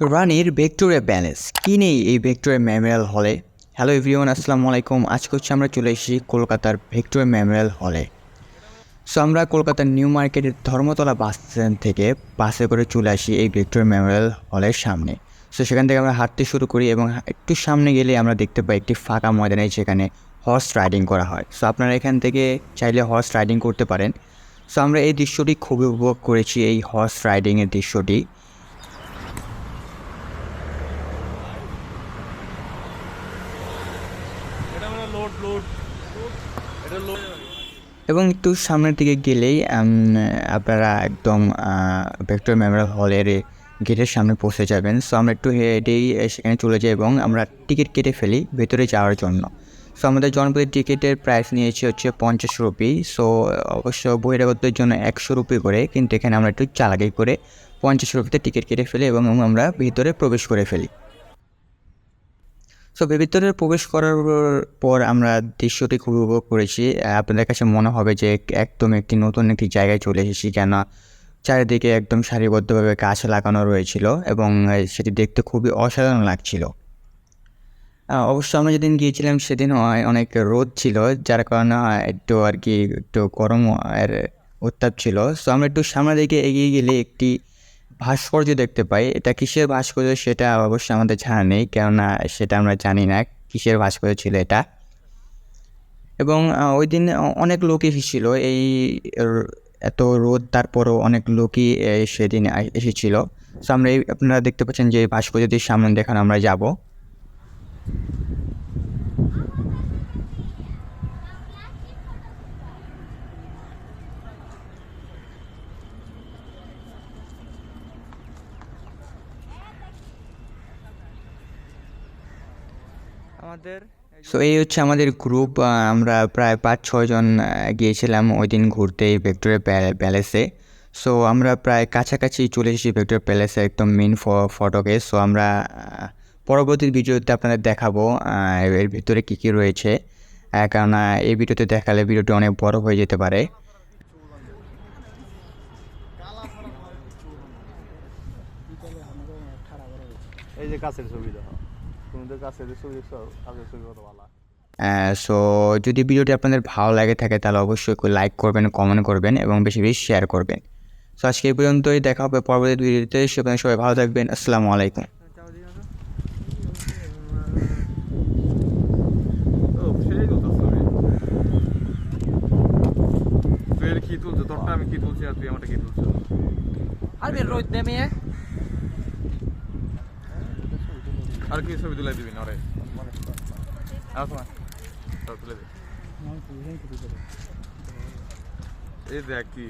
রানীর Victoria palace কি নেই এই ভিক্টোরিয়া মেমোরিয়াল হলে হ্যালো এভরিওয়ান আসসালামু আলাইকুম। আজকে হচ্ছে আমরা চলে এসেছি কলকাতার ভিক্টোরিয়া মেমোরিয়াল হলে সো আমরা কলকাতার নিউ মার্কেটের ধর্মতলা বাস স্ট্যান্ড থেকে বাসে করে চলে আসি এই ভিক্টোরিয়া মেমোরিয়াল হলের সামনে। সো সেখান থেকে আমরা হাঁটতে শুরু করি এবং একটু সামনে গেলে আমরা দেখতে পাই একটি ফাঁকা ময়দানে যেখানে হর্স রাইডিং করা হয়। সো আপনারা এখান থেকে চাইলে হর্স রাইডিং করতে পারেন। সো আমরা এই দৃশ্যটি খুবই উপভোগ করেছি, এই হর্স রাইডিংয়ের দৃশ্যটি এটা মানে লোড লোড এটা লোড এবং একটু সামনের দিকে গেলেই আপনারা একদম ভেক্টর মেমোরিয়াল হলের গেটের সামনে পৌঁছে যাবেন। সো আমরা একটু হেঁটেই সেখানে চলে যাই এবং আমরা টিকিট কেটে ফেলি ভেতরে যাওয়ার জন্য। সো আমাদের জনপ্রতি টিকিটের প্রাইস নিয়েছে হচ্ছে পঞ্চাশ রুপি। সো অবশ্য বহিরাগতদের জন্য একশো রুপি করে, কিন্তু এখানে আমরা একটু চালাকি করে পঞ্চাশ রুপিতে টিকিট কেটে ফেলি এবং আমরা ভিতরে প্রবেশ করে ফেলি। সো ভিতরে প্রবেশ করার পর আমরা দৃশ্যটি খুব উপভোগ করেছি। আপনাদের কাছে মনে হবে যে একদম একটি নতুন একটি জায়গায় চলে এসেছি কেন চারিদিকে একদম সারিবদ্ধভাবে গাছ লাগানো রয়েছিল এবং সেটি দেখতে খুবই অসাধারণ লাগছিল। অবশ্য আমরা যেদিন গিয়েছিলাম সেদিন অনেক রোদ ছিল, যার কারণে একটু আর কি একটু গরম এর উত্তাপ ছিল। সো আমরা একটু সামনের দিকে এগিয়ে গেলে একটি ভাস্কর্য দেখতে পাই, এটা কিসের ভাস্কর্য সেটা অবশ্যই আমাদের জানা নেই, কেননা সেটা আমরা জানি না কিসের ভাস্কর্য ছিল এটা। এবং ওই দিন অনেক লোক এসেছিল, এই এত রোদ, তারপরও অনেক লোকই সেদিন এসেছিল। সো আমরা এই, আপনারা দেখতে পাচ্ছেন যে ভাস্কর্যটির সামনে দেখানো আমরা যাব। সো এই হচ্ছে আমাদের গ্রুপ আমরা প্রায় পাঁচ ছয়জন আহ, গিয়েছিলাম ওই দিন ঘুরতে এই ভিক্টোরিয়া প্যালেসে সো আমরা প্রায় কাছাকাছি চলে এসেছি ভিক্টোরিয়া প্যালেসে একদম মেন ফটোকে সো আমরা পরবর্তী ভিডিওতে আপনাদের দেখাবো এর ভিতরে কী কী রয়েছে। কেননা এই ভিডিওতে দেখালে ভিডিওটি অনেক বড় হয়ে যেতে পারে। এই যে কাছের ছবি দেখো। তুমি তো কাছের ছবি দেখছ কাছের ছবি কত ভালো সো যদি ভিডিওটি আপনাদের ভালো লাগে থাকে তাহলে অবশ্যই লাইক করবেন কমেন্ট করবেন এবং বেশি বেশি শেয়ার করবেন। সো আজকে এই পর্যন্তই দেখা হবে পরবর্তী ভিডিওতে সেখানে সবাই ভালো থাকবেন আসসালামু আলাইকুম। কি তুলছো? তোরটা আমি কি তুলছি আর তুই আমারটা কি তুলছো আরে রোদ নেমে আর কি ছবি তুলে দিবি না রে তুলে দে। এই দেখ কি।